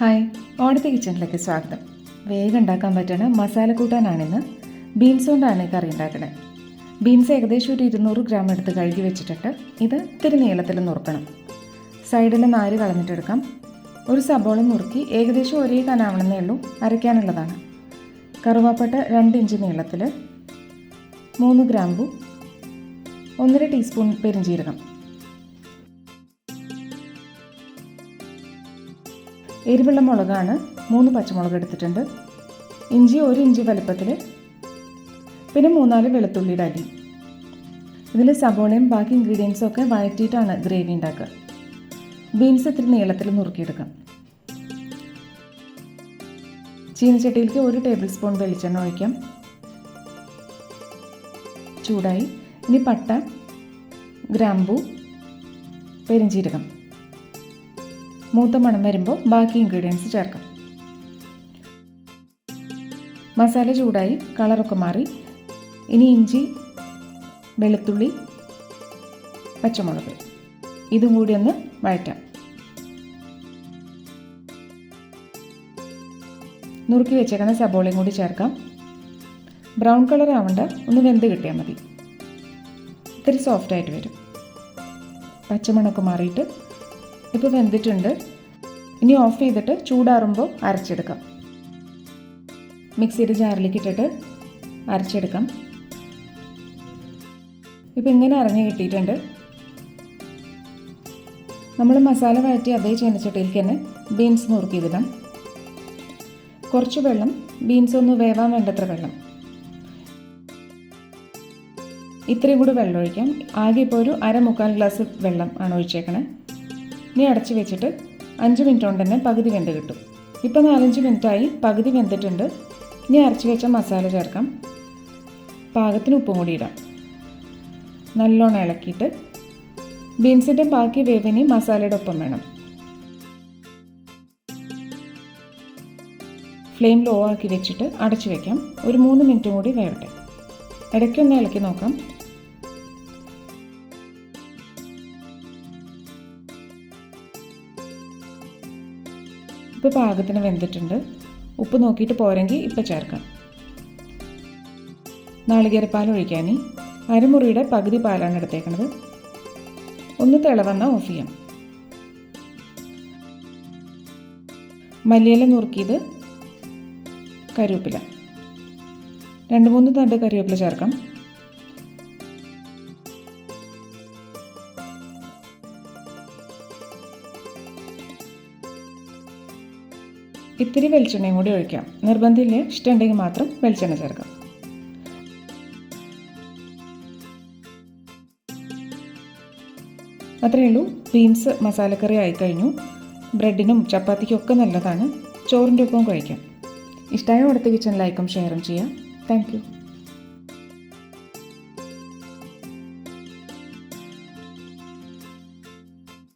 Hi ഓണത്തെ കിച്ചണിലേക്ക് സ്വാഗതം. വേഗം ഉണ്ടാക്കാൻ പറ്റുന്ന മസാല കൂട്ടാനാണിന്ന്. ബീൻസ് കൊണ്ടാണ് കറി ഉണ്ടാക്കണേ. ബീൻസ് ഏകദേശം ഒരു ഇരുന്നൂറ് ഗ്രാം എടുത്ത് കഴുകി വെച്ചിട്ടിട്ട് ഇത് ഇത്തിരി നീളത്തിൽ നുറുക്കണം. സൈഡിൽ നാര് കളഞ്ഞിട്ടെടുക്കാം. ഒരു സബോള നുറുക്കി ഏകദേശം ഒരേ കനാവണമെന്നേ ഉള്ളൂ അരയ്ക്കാനുള്ളതാണ്. കറുവാപ്പട്ട രണ്ട് ഇഞ്ച് നീളത്തിൽ മൂന്ന് ഗ്രാമ്പു. ഒന്നര ടീസ്പൂൺ പെരിഞ്ചീരകം. എരിവുള്ള മുളകാണ്. മൂന്ന് പച്ചമുളക് എടുത്തിട്ടുണ്ട്. ഇഞ്ചി ഒരു ഇഞ്ചി വലുപ്പത്തിൽ പിന്നെ മൂന്നാൽ വെളുത്തുള്ളിയുടെ അരി. ഇതിൽ സബോളയും ബാക്കി ഇൻഗ്രീഡിയൻസും ഒക്കെ വഴറ്റിയിട്ടാണ് ഗ്രേവി ഉണ്ടാക്കുക. ബീൻസ് ഇത്തിരി നീളത്തിൽ നുറുക്കിയെടുക്കാം. ചീനച്ചട്ടിയിലേക്ക് ഒരു ടേബിൾ സ്പൂൺ വെളിച്ചെണ്ണ ഒഴിക്കാം. ചൂടായി. ഇനി പട്ട ഗ്രാമ്പൂ പെരിഞ്ചീരകം. മൂത്ത മണം വരുമ്പോൾ ബാക്കി ഇൻഗ്രീഡിയൻസ് ചേർക്കാം. മസാല ചൂടായി കളറൊക്കെ മാറി. ഇനി ഇഞ്ചി വെളുത്തുള്ളി പച്ചമുളക്. ഇതും കൂടി ഒന്ന് വഴറ്റാം. നുറുക്കി വെച്ചേക്കുന്ന സബോളയും കൂടി ചേർക്കാം. ബ്രൗൺ കളർ ആവണ്ട ഒന്ന് വെന്ത് കിട്ടിയാൽ മതി. ഇത്തിരി സോഫ്റ്റായിട്ട് വരും. പച്ചമണമൊക്കെ മാറിയിട്ട് ഇപ്പോൾ വെന്തിട്ടുണ്ട്. ഇനി ഓഫ് ചെയ്തിട്ട് ചൂടാറുമ്പോൾ അരച്ചെടുക്കാം. മിക്സിയുടെ ജാറിലേക്ക് ഇട്ടിട്ട് അരച്ചെടുക്കാം. ഇപ്പോൾ ഇങ്ങനെ അരഞ്ഞ് കിട്ടിയിട്ടുണ്ട്. നമ്മൾ മസാല വഴറ്റി അതേ ചീനച്ചട്ടിയിലേക്ക് തന്നെ ബീൻസ് നുറുക്കിയിടണം. കുറച്ച് വെള്ളം ബീൻസ് ഒന്ന് വേവാൻ വേണ്ടത്ര വെള്ളം. ഇത്രയും കൂടി വെള്ളം ഒഴിക്കാം ആകെ ഇപ്പോൾ ഒരു അര മുക്കാൽ ഗ്ലാസ് വെള്ളം ആണ് ഒഴിച്ചേക്കണേ. ഇനി അടച്ചു വെച്ചിട്ട് അഞ്ച് മിനിറ്റ് കൊണ്ട് തന്നെ പകുതി വെന്ത് കിട്ടും. ഇപ്പോൾ നാലഞ്ച് മിനിറ്റായി പകുതി വെന്തിട്ടുണ്ട്. ഇനി അരച്ച് വെച്ച മസാല ചേർക്കാം. പാകത്തിന് ഉപ്പും കൂടി ഇടാം. നല്ലോണം ഇളക്കിയിട്ട് ബീൻസിന്റെ ബാക്കി വേവിനി മസാലയുടെ ഒപ്പം വേണം. ഫ്ലെയിം ലോ ആക്കി വെച്ചിട്ട് അടച്ചു വയ്ക്കാം ഒരു മൂന്ന് മിനിറ്റും കൂടി വേവട്ടെ. ഇടയ്ക്കൊന്ന് ഇളക്കി നോക്കാം. ഇപ്പോൾ പാകത്തിന് വെന്തിട്ടുണ്ട്. ഉപ്പ് നോക്കിയിട്ട് പോരെങ്കിൽ ഇപ്പം ചേർക്കാം. നാളികേരപ്പാൽ ഒഴിക്കാൻ അരമുറിയുടെ പകുതി പാലാണ് എടുത്തേക്കുന്നത് ഒന്ന് തിളവന്ന ഓഫ് ചെയ്യാം. മല്ലിയില നുറുക്കിയത് കരുവേപ്പില രണ്ട് മൂന്ന് തണ്ട് കറിവേപ്പില ചേർക്കാം. ഇത്തിരി വെളിച്ചെണ്ണയും കൂടി ഒഴിക്കാം. നിർബന്ധമില്ല ഇഷ്ടമുണ്ടെങ്കിൽ മാത്രം വെളിച്ചെണ്ണ ചേർക്കാം. അത്രയേ ഉള്ളൂ. ബീൻസ് മസാലക്കറി ആയിക്കഴിഞ്ഞു. ബ്രെഡിനും ചപ്പാത്തിക്കും ഒക്കെ നല്ലതാണ്. ചോറിന്റെ ഒപ്പം കഴിക്കാം. ഇഷ്ടമായ അടുത്ത കിച്ചൺ ലൈക്കും ഷെയറും ചെയ്യാം. താങ്ക്